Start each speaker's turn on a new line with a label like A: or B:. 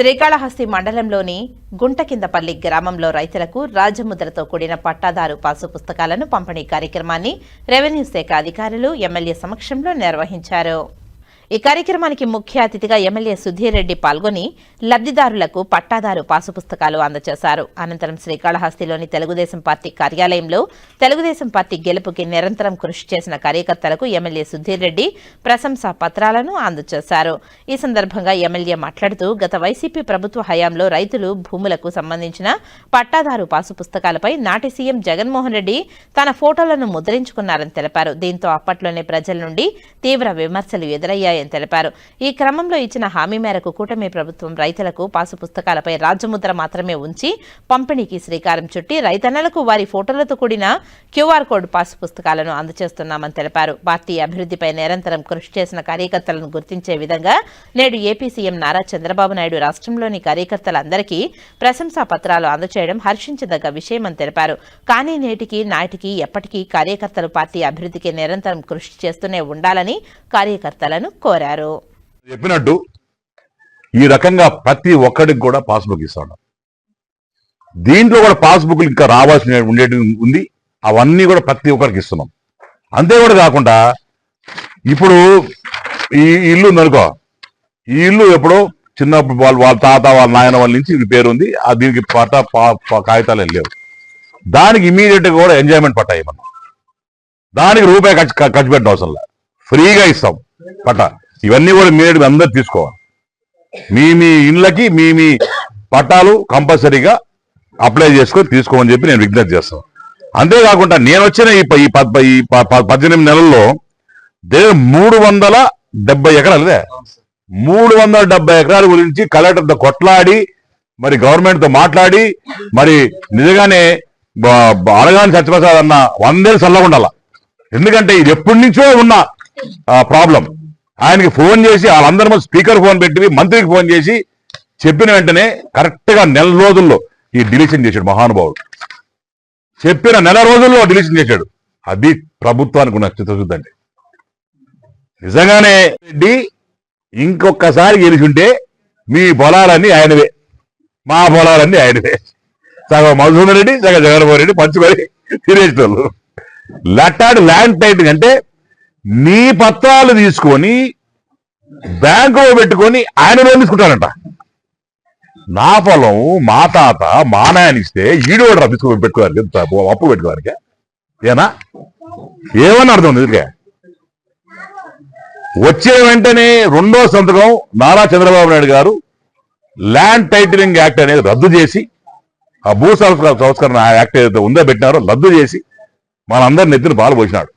A: శ్రీకాళహస్తి మండలంలోని గుంటకిందపల్లి గ్రామంలో రైతులకు రాజముద్రతో కూడిన పట్టాదారు పాసు పుస్తకాలను పంపిణీ కార్యక్రమాన్ని రెవెన్యూ శాఖ అధికారులు ఎమ్మెల్యే సమక్షంలో నిర్వహించారు. ఈ కార్యక్రమానికి ముఖ్య అతిథిగా ఎమ్మెల్యే సుధీర్ రెడ్డి పాల్గొని లబ్ధిదారులకు పట్టాదారు పాసు పుస్తకాలు అందజేశారు. అనంతరం శ్రీకాళహస్తిలోని తెలుగుదేశం పార్టీ కార్యాలయంలో తెలుగుదేశం పార్టీ గెలుపుకి నిరంతరం కృషి చేసిన కార్యకర్తలకు ఎమ్మెల్యే సుధీర్ రెడ్డి ప్రశంసా పత్రాలను అందజేశారు. ఈ సందర్భంగా ఎమ్మెల్యే మాట్లాడుతూ గత వైసీపీ ప్రభుత్వ హయాంలో రైతులు భూములకు సంబంధించిన పట్టాదారు పాసు పుస్తకాలపై నాటి సీఎం జగన్మోహన్ రెడ్డి తన ఫోటోలను ముద్రించుకున్నారని తెలిపారు. దీంతో అప్పట్లోనే ప్రజల నుండి తీవ్ర విమర్శలు ఎదురయ్యాయి. ఎదురయ్యాయని తెలిపారు. ఈ క్రమంలో ఇచ్చిన హామీ మేరకు కూటమి ప్రభుత్వం రైతులకు పాసు పుస్తకాలపై రాజముద్ర మాత్రమే ఉంచి పంపిణీకి శ్రీకారం చుట్టి రైతన్నలకు వారి ఫోటోలతో కూడిన క్యూఆర్ కోడ్ పాసు పుస్తకాలను అందజేస్తున్నామని తెలిపారు. పార్టీ అభివృద్ధిపై నిరంతరం కృషి చేసిన కార్యకర్తలను గుర్తించే విధంగా నేడు ఏపీ సీఎం నారా చంద్రబాబు నాయుడు రాష్ట్రంలోని కార్యకర్తలందరికీ ప్రశంసా పత్రాలు అందజేయడం హర్షించదగ్గ విషయమని తెలిపారు. కానీ నేటికి నాటికి ఎప్పటికీ కార్యకర్తలు పార్టీ అభివృద్ధికి నిరంతరం కృషి చేస్తూనే ఉండాలని కార్యకర్తలను కోరారు.
B: చెప్పినట్టు ఈ రకంగా ప్రతి ఒక్కడికి కూడా పాస్బుక్ ఇస్తాడు. దీంట్లో కూడా పాస్బుక్లు ఇంకా రావాల్సిన ఉండేది ఉంది. అవన్నీ కూడా ప్రతి ఒక్కరికి ఇస్తున్నాం. అంతే కూడా కాకుండా ఇప్పుడు ఈ ఇల్లు ఉందనుకో ఈ ఇల్లు ఎప్పుడో చిన్నప్పుడు వాళ్ళ వాళ్ళ తాత వాళ్ళ నాయన వాళ్ళ నుంచి ఇది పేరు ఉంది. ఆ దీనికి పట్ట పా- కాగితాలు లేవు. దానికి ఇమీడియట్గా కూడా ఎంజాయ్మెంట్ పట్టాయి మనం దానికి రూపాయి ఖర్చు ఖర్చు పెట్టడం అవసరం ఫ్రీగా ఇస్తాం. పట్ట ఇవన్నీ కూడా మీరు అందరు తీసుకోవాలి. మీ మీ ఇళ్ళకి మీ మీ పట్టాలు కంపల్సరీగా అప్లై చేసుకొని తీసుకోమని చెప్పి నేను విజ్ఞప్తి చేస్తాను. అంతేకాకుండా నేను వచ్చిన ఈ ఈ పద్దెనిమిది నెలల్లో దగ్గర మూడు వందల డెబ్బై ఎకరాలు మూడు వందల డెబ్బై ఎకరాల గురించి కలెక్టర్తో కొట్లాడి మరి గవర్నమెంట్తో మాట్లాడి మరి నిజంగానే అడగాని సత్యప్రసాద్ అన్న వందేళ్ళు చల్లకుండాల ఎందుకంటే ఇది ఎప్పటి నుంచో ఉన్న ప్రాబ్లం ఆయనకి ఫోన్ చేసి వాళ్ళందరూ స్పీకర్ ఫోన్ పెట్టి మంత్రికి ఫోన్ చేసి చెప్పిన వెంటనే కరెక్ట్గా నెల రోజుల్లో ఈ డిలీషన్ చేశాడు మహానుభావుడు. చెప్పిన నెల రోజుల్లో డిలీషన్ చేశాడు. అది ప్రభుత్వానికి ఉన్న చిత్తశుద్ధి నిజంగానే రెడ్డి ఇంకొకసారి గెలిచుంటే మీ పొలాలన్నీ ఆయనవే. మా పొలాలన్నీ ఆయనవే. సగం మధుసూదన్ రెడ్డి సగం జగన్మోహన్ రెడ్డి పంచుకొని వాళ్ళు లెట్టాడు ల్యాండ్ టైటింగ్ అంటే నీ పత్రాలు తీసుకొని బ్యాంకులో పెట్టుకొని ఆయన లోన్ తీసుకుంటానంట నా పొలం మా తాత మా నాయన ఇస్తే ఈడు కూడా పెట్టుకోవాలి అప్పు పెట్టుకోవాలి ఏనా? ఏమని అర్థం ఉంది వచ్చే వెంటనే రెండో సంతకం నారా చంద్రబాబు నాయుడు గారు ల్యాండ్ టైటిలింగ్ యాక్ట్ అనేది రద్దు చేసి ఆ భూ సంస్కరణ సంస్కరణ యాక్ట్ ఏదైతే ఉందో పెట్టినారో రద్దు చేసి మనందరి నెత్తిన పాలు పోసినాడు.